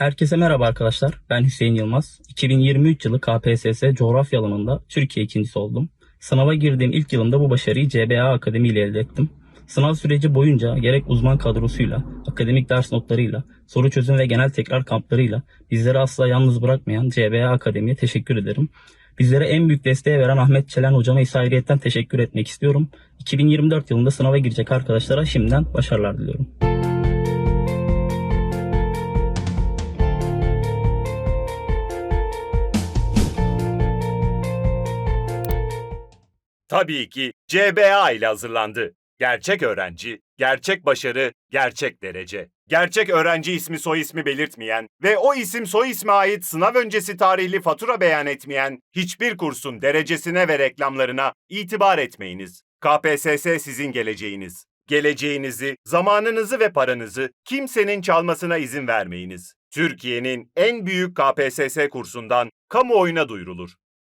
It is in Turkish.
Herkese merhaba arkadaşlar. Ben Hüseyin Yılmaz. 2023 yılı KPSS coğrafya alanında Türkiye ikincisi oldum. Sınava girdiğim ilk yılımda bu başarıyı CBA Akademi ile elde ettim. Sınav süreci boyunca gerek uzman kadrosuyla, akademik ders notlarıyla, soru çözüm ve genel tekrar kamplarıyla bizleri asla yalnız bırakmayan CBA Akademi'ye teşekkür ederim. Bizlere en büyük desteği veren Ahmet Çelen hocama ise ayrıyetten teşekkür etmek istiyorum. 2024 yılında sınava girecek arkadaşlara şimdiden başarılar diliyorum. Tabii ki CBA ile hazırlandı. Gerçek öğrenci, gerçek başarı, gerçek derece. Gerçek öğrenci ismi soy ismi belirtmeyen ve o isim soy isme ait sınav öncesi tarihli fatura beyan etmeyen hiçbir kursun derecesine ve reklamlarına itibar etmeyiniz. KPSS sizin geleceğiniz. Geleceğinizi, zamanınızı ve paranızı kimsenin çalmasına izin vermeyiniz. Türkiye'nin en büyük KPSS kursundan kamuoyuna duyurulur.